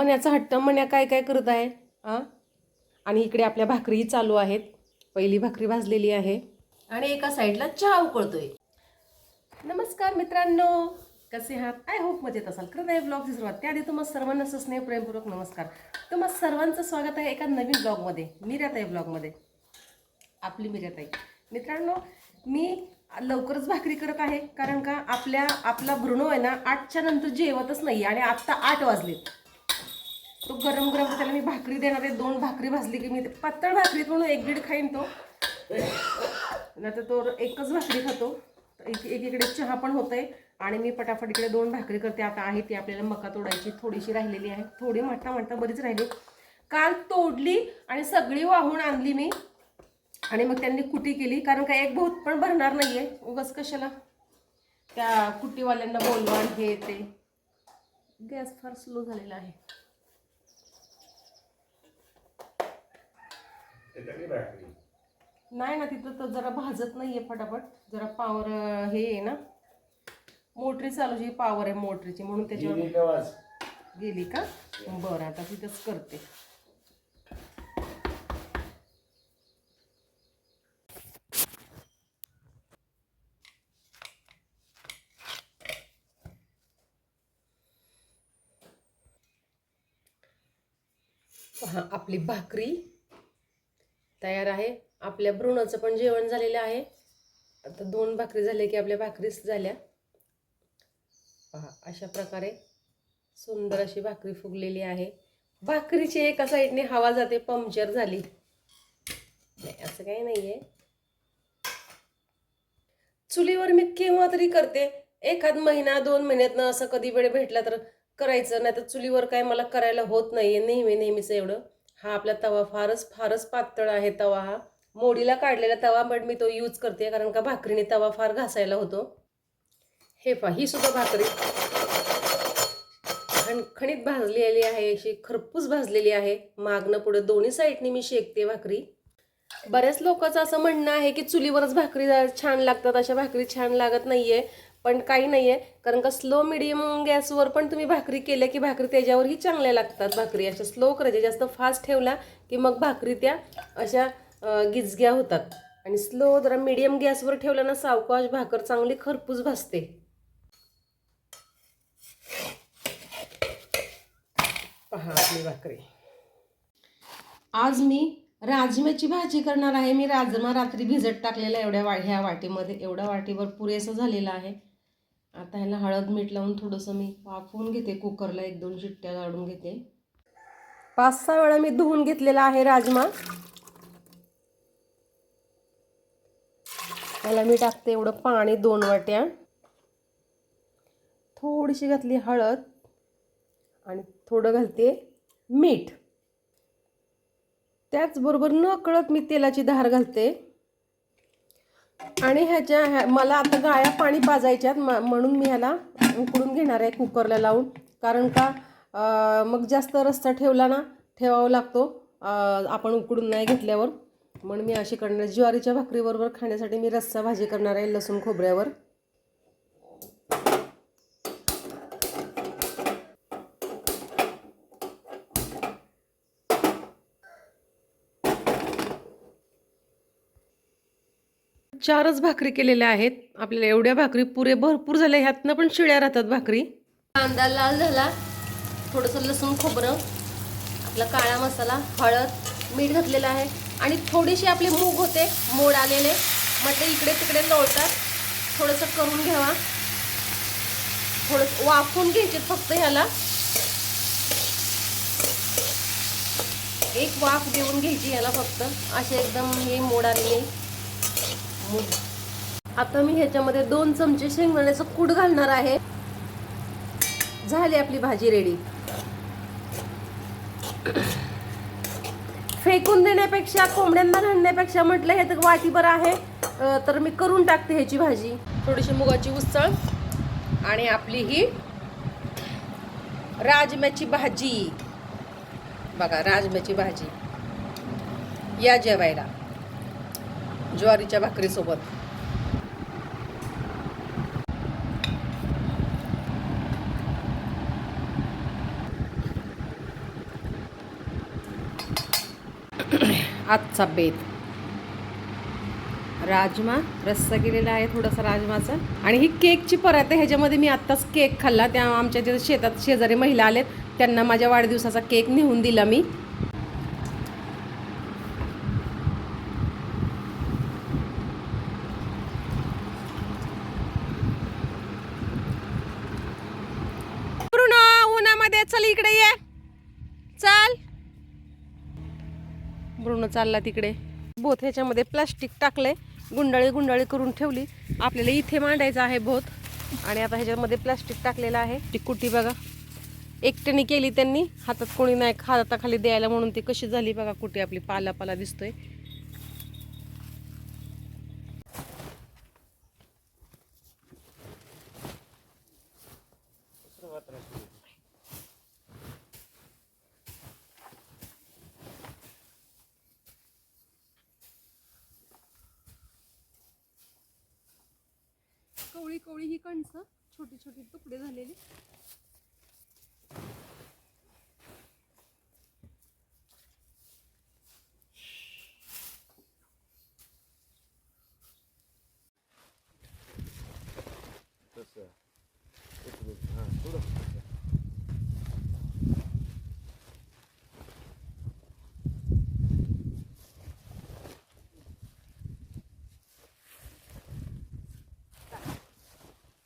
मण्याचा हट्ट मण्या काय काय करत आहे? आ? आणि इकडे आपल्या भाकरीही चालू आहेत. पहिली भाकरी भाजलेली आहे. आणि एका साईडला चहा उकळतोय. नमस्कार मित्रांनो. कसे आहात? आय होप मजेत असाल. खरं नाही ब्लॉगची सुरुवात त्याआधी तुम्हाला सर्वांना स्नेह प्रेमपूर्वक नमस्कार. तुम्हाला सर्वांचं स्वागत आहे एका नवीन ब्लॉगमध्ये मिराताई ब्लॉगमध्ये आपली मिराताई मित्रांनो मी लवकरच भाकरी करत आहे कारण का आपल्या आपला भ्रूण आहे ना आठच्या नंतर जेवतच नाही आणि आत्ता आठ वाजलेत. तो गरम गरम त्याला मी भाकरी देणार आहे. दोन भाकरी भाजली की मी ते पातळ भाकरीत म्हणून एक दीड खाईन तो. नाही तो एकच भाकरी खातो. एक एकीकडे चहा पण होतंय आणि मी पटापट इकडे दोन भाकरी करते. आता आहे ती आपल्याला मका तोडायची. थोडीशी राहिलेली आहे. थोडी म्हणता म्हणता बरीच राहिली. काल तोडली आणि सगळी वाहून आणली मी. आणि मग त्यांनी कुटी केली. कारण का एक बहुत पण भरणार नाहीये. उगाच कशाला? त्या कुटीवाल्यांना बोलवा हे ते. गॅस फार स्लो झालेला आहे. नाही ना तिथं तर जरा भाजत नाहीये फटाफट. जरा पावर हे आहे ना. मोटरी चालूची पावर आहे मोटरीची म्हणून त्याच्यावर गेली का? बरं आता तिथंच करते. पहा आपली भाकरी तयार आहे. आपल्या भ्रूणाचं पण जेवण झालेलं आहे. आता दोन भाकरी झाल्या की आपल्या भाकरीच झाल्या. पहा अशा प्रकारे सुंदर अशी भाकरी फुगलेली आहे. भाकरीची एका साईडने हवा जाते पंक्चर झाली. नाही असं काही नाही आहे चुलीवर मी केव्हा तरी करते. एखाद महिना दोन महिन्यातनं असं कधी वेळ भेटला तर करायचं नाही तर चुलीवर काय मला करायला होत नाही आहे नेहमी नेहमीचं एवढं. हा आपला तवा फारच फारच पातळ आहे तवा हा. मोडीला काढलेला तवा बट मी तो यूज करते कारण का भाकरीने तवा फार घासायला होतो. हे पा ही सुद्धा भाकरी. खणखणीत भाजलेली आहे अशी खरपूस भाजलेली आहे. मागणं पुढे दोन्ही साईडनी मी शेकते भाकरी. बऱ्याच लोकांचं असं म्हणणं आहे की चुलीवरच भाकरी छान लागतात अशा भाकरी छान लागत नाहीये. पण काही नाहीये. कारण का स्लो मिडियम गॅसवर पण तुम्ही भाकरी केल्या की भाकरी त्याच्यावरही चांगल्या लागतात भाकरी. अशा स्लो करायच्या. जास्त फास्ट ठेवला की मग भाकरी त्या अशा गिजग्या होतात. आणि स्लो जरा मिडियम गॅसवर ठेवला ना सावकाश भाकर चांगली खरपूस भाजते. पहा आपली भाकरी. आज मी राजम्याची भाजी करणार आहे. मी राजमा रात्री भिजत टाकलेला एवढ्या वा ह्या वाटीमध्ये. एवढ्या वाटीवर पुरेसं झालेलं आहे. आता ह्याला हळद मीठ लावून थोडंसं मी वाफवून घेते कुकरला. एक दोन शिट्ट्या काढून घेते. पाच सहा वेळा मी धुवून घेतलेला आहे राजमा. त्याला मी टाकते एवढं पाणी दोन वाट्या. थोडीशी घातली हळद आणि थोडं घालते मीठ. त्याचबरोबर न कळत मी तेलाची धार घालते. आणि ह्याच्या ह्या मला आता गाया पाणी पाजायच्यात म्हणून मी ह्याला उकडून घेणार आहे कुकरला लावून. कारण का मग जास्त रस्ता ठेवला ना ठेवावा लागतो. आपण उकडून नाही घेतल्यावर. म्हणून मी अशी करणार ज्वारीच्या भाकरीबरोबर खाण्यासाठी मी रस्सा भाजी करणार आहे लसूण खोबऱ्यावर. चारच भाकरी केलेल्या आहेत. आपल्याला एवढ्या भाकरी पुरे भरपूर झाल्या. ह्यातनं पण शिळ्या राहतात भाकरी. कांदा लाल झाला. थोडंसं लसूण खोबरं आपला काळा मसाला हळद मीठ घातलेलं आहे. आणि थोडीशी आपले मूग होते मोड आलेले. म्हटलं इकडे तिकडे लोळतात. थोडंसं करून घ्यावा. थोडं वाफून घ्यायचे फक्त ह्याला. एक वाफ देऊन घ्यायची ह्याला फक्त. असे एकदम हे मोड आलेले. हो. आता मी ह्याच्यामध्ये दोन चमचे शेंगदाण्याचं कूट घालणार आहे. झाली आपली भाजी रेडी फेकून देण्यापेक्षा कोंबड्यांना घालण्यापेक्षा म्हटलं हे तर वाटीभर आहे. तर मी करून टाकते ह्याची भाजी. थोडीशी मुगाची उसळ आणि आपली ही राजम्याची भाजी. बघा राजम्याची भाजी. या जेवायला. ज्वारीच्या भाकरीसोबत. आजचा बेत. राजमा रस्सा गेलेला आहे थोडासा राजमाचा. आणि ही केकची परत आहे ह्याच्यामध्ये मी आत्ताच केक खाल्ला. त्या आमच्या जे शेतात शेजारी महिला आलेत त्यांना माझ्या वाढदिवसाचा केक नेऊन दिला मी. चल इकडे ये. चल. ब्रुनो चालला तिकडे. बोत ह्याच्यामध्ये प्लास्टिक टाकलंय. गुंडाळी गुंडाळी करून ठेवली. आपल्याला इथे मांडायचं आहे बोत आणि आता ह्याच्यामध्ये प्लास्टिक टाकलेलं आहे. ती कुटी बघा. एकट्याने केली त्यांनी. हातात कोणी नाही हाताखाली द्यायला म्हणून ती कशी झाली बघा. कुठे आपली पाला पाला दिसतोय. कवळी कवळी ही कणसं छोटी छोटी तुकडे झालेली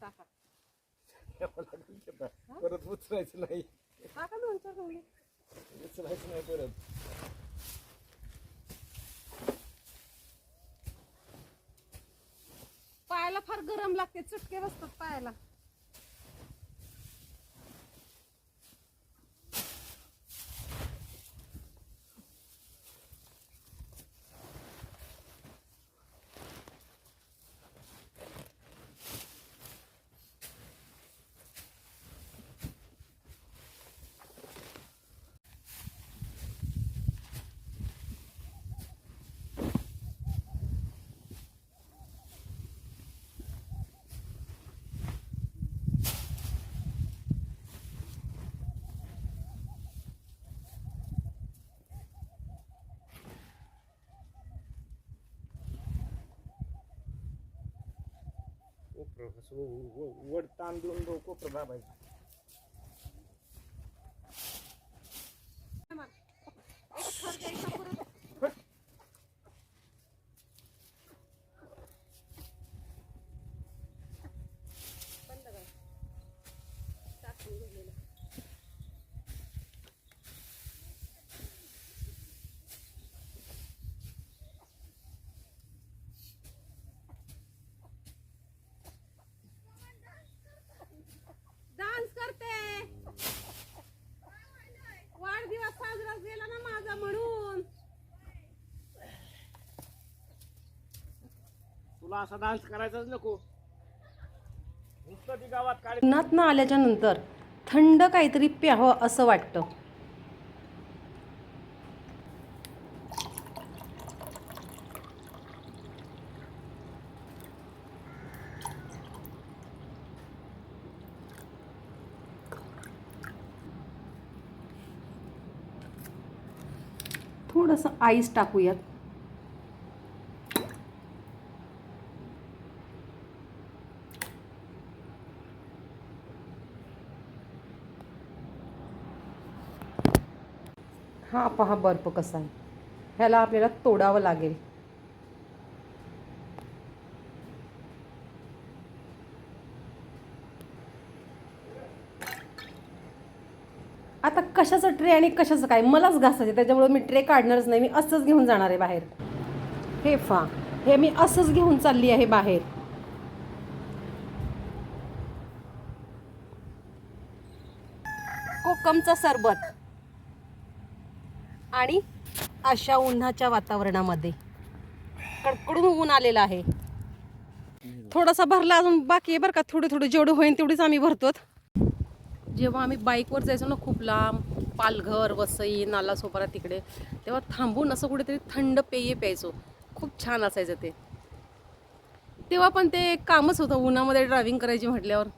टाका परत उचलायचं नाही. उचलायचं नाही परत. पायाला फार गरम लागते चटके बसतात पायाला. वड तांदूळ देऊन दो कोपरं दाबायचं डान्स करते वाढदिवस साजरा केला ना माझा म्हणून तुला असा डान्स करायचाच नको. नुसतं ती गावात काढ उन्हात आल्याच्यानंतर थंड काहीतरी प्यावं असं वाटतं. थोडंसं आईस टाकूयात हा पहा बर्फ कसा आहे. ह्याला आपल्याला तोडावं लागेल. आता कशाचं ट्रे आणि कशाचं काय? मलाच घासायचं त्याच्यामुळे मी ट्रे काढणारच नाही. मी असंच घेऊन जाणार आहे बाहेर. हे फा हे मी असंच घेऊन चालली आहे बाहेर. कोकमचा सरबत. आणि अशा उन्हाच्या वातावरणामध्ये. कडकडून ऊन आलेलं आहे. थोडासा भरला अजून बाकी आहे बरं का थोडे थोडे जेवढे होईल तेवढीच आम्ही भरतो जेव्हा आम्ही बाईकवर जायचो ना खूप लांब पालघर वसई नालासोपारा तिकडे तेव्हा थांबून असं कुठेतरी थंड पेय प्यायचो. खूप छान असायचं ते. तेव्हा पण ते कामच होतं उन्हामध्ये ड्रायव्हिंग करायची म्हटल्यावर.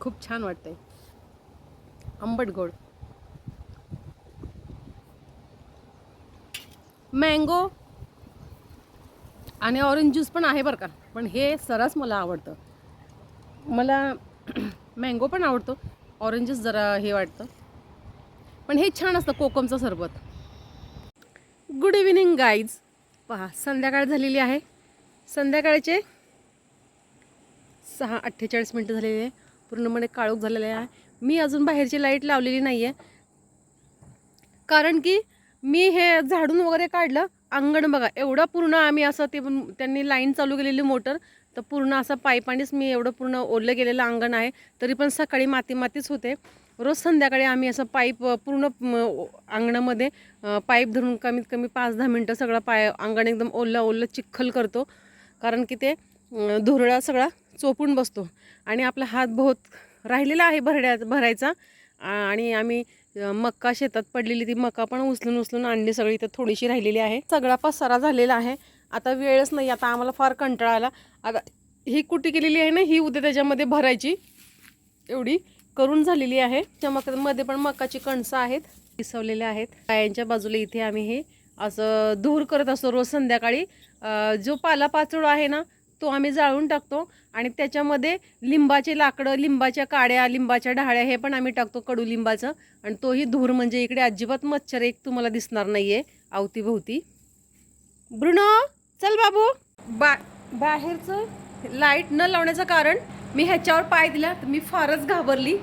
खूप छान वाटतंय. आंबट गोड. मँगो आणि ऑरेंज ज्यूस पण आहे बरं का. पण हे सरस मला आवडतं. मला मँगो पण आवडतो. ऑरेंजेस जरा हे वाटतं. पण हे छान असतं कोकमचं सरबत. गुड इव्हिनिंग गाईज पहा संध्याकाळ झालेली आहे. संध्याकाळचे सहा अठ्ठेचाळीस मिनटं झालेले आहे. पूर्णपणे काळोख झालेले आहे. मी अजून बाहेरची लाइट लावलेली नाही आहे कारण की मी हे झाडून वगैरे काढलं अंगण बघा एवढं पूर्ण आम्ही असं ते त्यांनी लाईन चालू केलेली मोटर तर पूर्ण असं पाईपानेच मी एवढं पूर्ण ओढलं गेलेलं अंगण आहे तरी पण सकाळी माती मातीच होते. रोज संध्याकाळी आम्ही असं पाईप पूर्ण अंगणामध्ये पाईप धरून कमीत कमी पाच दहा मिनटं सगळं पाय अंगण एकदम ओल्लं ओलं चिखल करतो. कारण की ते धुरळा सगळा चोपून बसतो. आणि आपला हात बहुत राहिलेला आहे भरड्या भरायचा. आणि आम्ही मक्का शेतात पडलेली ती मका पण उचलून उचलून आणली. सगळी तर थोडीशी राहिलेली आहे. सगळा पसारा झालेला आहे. आता वेळच नाही. आता आम्हाला फार कंटाळा आला. आता ही कुटी केलेली आहे ना ही उद्या त्याच्यामध्ये भरायची. एवढी करून झालेली आहे. त्या मकामध्ये पण मकाची कणसं आहेत पिसवलेल्या आहेत. गायांच्या बाजूला इथे आम्ही हे असं धूर करत असतो रोज संध्याकाळी. जो पाला पाचोळा आहे ना तो आम्ही जाळून टाकतो आणि त्याच्यामध्ये लिंबाचे लाकडं लिंबाच्या काड्या लिंबाच्या ढाळ्या हे पण आम्ही टाकतो कडुलिंबाचं आणि तोही धूर म्हणजे इकडे अजिबात मच्छर एक तुम्हाला दिसणार नाही आहे अवतीभोवती ब्रुनो चल बाबू. बा बाहेरचं लाइट न लावण्याचं कारण मी ह्याच्यावर पाय दिला तर मी फारच घाबरली.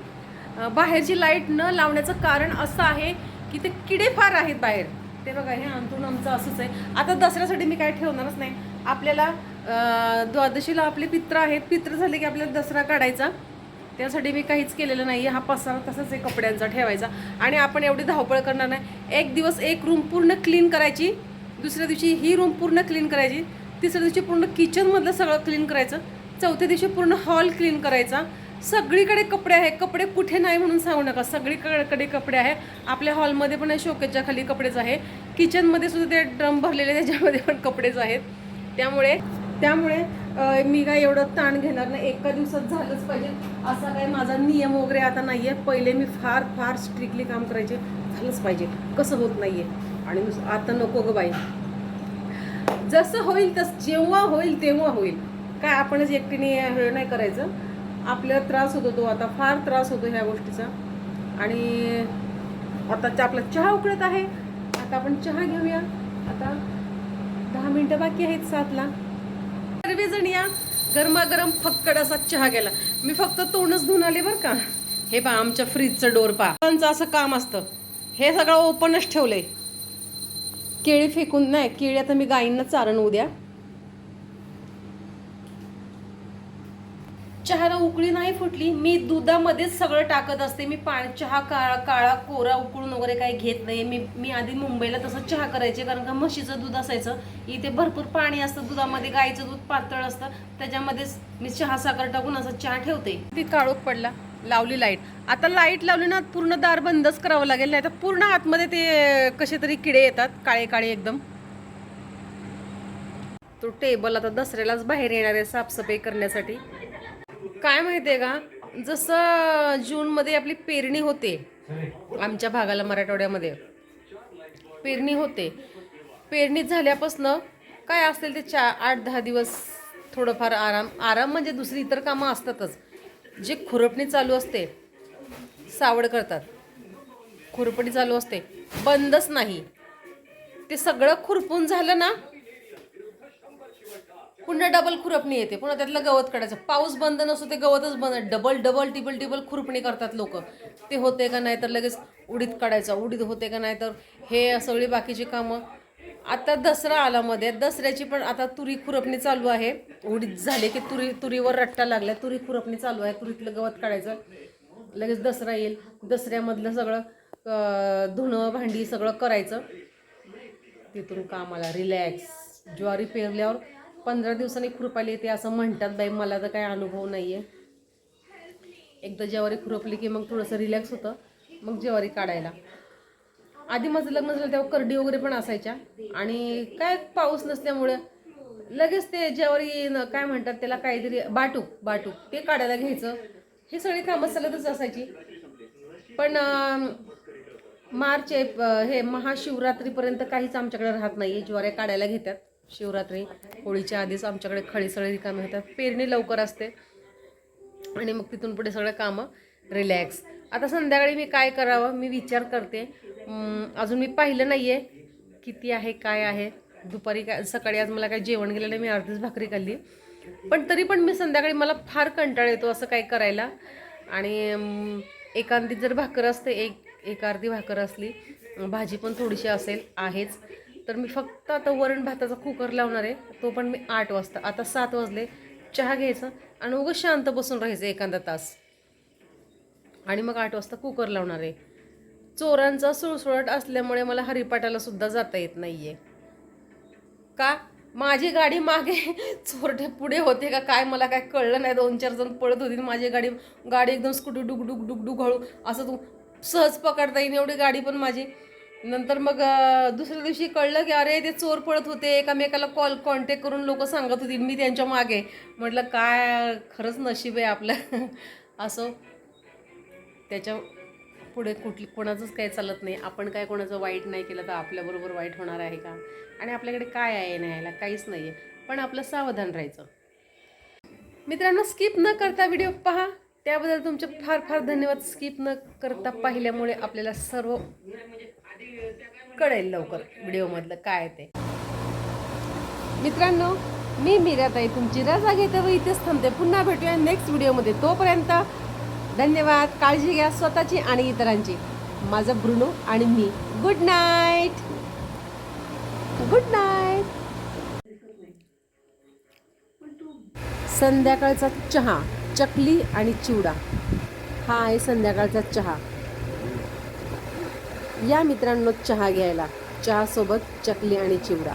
बाहेरची लाइट न लावण्याचं कारण असं आहे की ते किडे फार आहेत बाहेर. ते बघा हे अंतरून आमचं असंच आहे. आता दसऱ्यासाठी मी काय ठेवणारच नाही. आपल्याला द्वादशीला आपले पित्र आहेत. पित्र झाले की आपल्याला दसरा काढायचा. त्यासाठी मी काहीच केलेलं नाही हा पसारा तसाच आहे कपड्यांचा ठेवायचा. आणि आपण एवढी धावपळ करणार नाही. एक दिवस एक रूम पूर्ण क्लीन करायची. दुसऱ्या दिवशी ही रूम पूर्ण क्लीन करायची. तिसऱ्या दिवशी पूर्ण किचनमधलं सगळं क्लीन करायचं. चौथ्या दिवशी पूर्ण हॉल क्लीन करायचा. सगळीकडे कपडे आहे कपडे कुठे नाही म्हणून सांगू नका. सगळीकडे कपडे आहे आपल्या हॉलमध्ये पण शोकेच्या खाली कपडेच आहे किचनमध्ये सुद्धा ते ड्रम भरलेले त्याच्यामध्ये पण कपडेच आहेत. त्यामुळे त्यामुळे मी काय एवढं ताण घेणार नाही. एका दिवसात झालंच पाहिजे असा काय माझा नियम वगैरे आता नाही आहे पहिले मी फार फार स्ट्रिक्टली काम करायचे. झालंच पाहिजे. कसं होत नाही आहे आणि आता नको ग बाई. जसं होईल तस जेव्हा होईल तेव्हा होईल. काय आपणच एकटीने हे नाही करायचं. आपल्याला त्रास होतो तो. आता फार त्रास होतो ह्या गोष्टीचा. आणि आता आपला चहा उकळत आहे. आता आपण चहा घेऊया. आता दहा मिनटं बाकी आहेत सातला. सर्वजण या गरमागरम फक्कड असा चहा गेला मी फक्त तोंडच धुवून आले बरं का. हे पहा आमच्या फ्रीजचं डोर पहा. त्यांचं असं काम असतं. हे सगळं ओपनच ठेवलंय. केळी फेकून नाही केळी आता मी गायींना चारण उद्या. चहाला उकळी नाही फुटली मी दुधामध्येच सगळं टाकत असते. मी पा चहा काळा काळा कोरा उकळून वगैरे काही घेत नाही. मी मी आधी मुंबईला तसं चहा करायचे कारण का म्हशीचं दूध असायचं. इथे भरपूर पाणी असतं दुधामध्ये गाईचं दूध पातळ असतं. त्याच्यामध्येच मी चहा साखर टाकून असं चहा ठेवते. ती काळोख पडला लावली लाइट. आता लाइट लावली ना पूर्ण दार बंदच करावं लागेल नाही तर पूर्ण आतमध्ये ते कसे तरी किडे येतात काळे काळे एकदम. तो टेबल आता दसऱ्यालाच बाहेर येणार आहे साफसफाई करण्यासाठी. काय माहितीये का? जसं जूनमध्ये आपली पेरणी होते आमच्या भागाला मराठवाड्यामध्ये. पेरणी होते. पेरणी झाल्यापासनं काय असेल ते चा आठ दहा दिवस थोडंफार आराम. आराम म्हणजे दुसरी इतर कामं असतातच. जे खुरपणी चालू असते सावड करतात. खुरपणी चालू असते. बंदच नाही. ते सगळं खुरपून झालं ना पुन्हा डबल खुरपणी येते. पुन्हा त्यातलं गवत काढायचं. पाऊस बंद नसतो ते गवतच बंद. डबल डबल टिबल टिबल खुरपणी करतात लोक. ते होते का नाही तर लगेच उडीद काढायचं. उडीद होते का नाही तर हे सगळी बाकीची कामं. आता दसरा आला मध्ये दसऱ्याची पण आता तुरी खुरपणी चालू आहे. उडीद झाले की तुरी तुरीवर रट्टा लागला तुरी खुरपणी चालू आहे. तुरीतलं गवत काढायचं. लगेच दसरा येईल. दसऱ्यामधलं सगळं धुणं भांडी सगळं करायचं. तिथून कामाला रिलॅक्स ज्वारी पेरल्यावर पंधरा दिवसांनी खुरपाली येते असं म्हणतात बाई मला तर काय अनुभव नाही आहे एकदा ज्वारी खुरपली की मग थोडंसं रिलॅक्स होतं मग ज्वारी काढायला. आधी माझं लग्न झालं तेव्हा करडी वगैरे पण असायच्या आणि काय पाऊस नसल्यामुळं लगेच ते ज्वारी काय म्हणतात त्याला काहीतरी बाटूक बाटूक ते काढायला घ्यायचं. हे सगळी कामं सलगच असायची. पण मार्च एप हे महाशिवरात्रीपर्यंत काहीच आमच्याकडे राहत नाही आहे ज्वाऱ्या काढायला घेतात. शिवरात्री होळीच्या आधीच आमच्याकडे खळीसळी रिकामे होतात. पेरणी लवकर असते आणि मग तिथून पुढे सगळं कामं रिलॅक्स आता संध्याकाळी मी काय करावं? मी विचार करते. अजून मी पाहिलं नाही आहे किती आहे काय आहे. दुपारी काय सकाळी आज मला काय जेवण गेलं नाही मी अर्धीच भाकरी खाल्ली. पण तरी पण मी संध्याकाळी मला फार कंटाळा येतो असं काय करायला. आणि अं, जर भाकर असते एक एक अर्धी भाकर असली भाजी पण थोडीशी असेल आहेच. तर मी फक्त आता वरण भाताचा कुकर लावणार आहे. तो पण मी आठ वाजता. आता सात वाजले. चहा घ्यायचा आणि उगं शांत बसून राहायचं एखादा तास. आणि मग आठ वाजता कुकर लावणार आहे. चोरांचा सुळसुळट असल्यामुळे मला हरिपाटाला सुद्धा जाता येत नाही आहे का? माझी गाडी मागे चोरटे पुढे होते का? काय मला काय कळलं नाही. दोन चार जण पळत होती माझी गाडी गाडी एकदम स्कूटी डुक डुक डुक डुक हळू असं तू सहज पकडता येईल एवढी गाडी पण माझी नंतर मग दुसऱ्या दिवशी कळलं की अरे ते चोर पळत होते. एकामेकाला कॉल कॉन्टॅक्ट करून लोक सांगत होती मी त्यांच्या मागे. म्हटलं काय खरंच नशीब आहे आपलं. असं. त्याच्या पुढे कुठली कोणाचंच काही चालत नाही. आपण काय कोणाचं वाईट नाही केलं तर आपल्याबरोबर वाईट होणार आहे का? आणि आपल्याकडे काय आहे न्यायला? काहीच नाही आहे. पण आपलं सावधान राहायचं. मित्रांनो स्किप न करता व्हिडिओ पहा. त्याबद्दल तुमचे फार फार धन्यवाद. स्किप न करता पाहिल्यामुळे आपल्याला सर्व कळेल लवकर व्हिडिओमधलं काय ते. मित्रांनो मी मीराताई तुमची रजा घेते व इथेच थांबते. पुन्हा भेटूया नेक्स्ट व्हिडिओमध्ये. तोपर्यंत धन्यवाद. काळजी घ्या स्वतःची आणि इतरांची. माझं ब्रुनो आणि मी. गुड नाईट गुड नाईट संध्याकाळचा चहा चकली आणि चिवडा. हा आहे संध्याकाळचा चहा. या मित्रांनो चहा घ्यायला. चहासोबत चकली आणि चिवडा.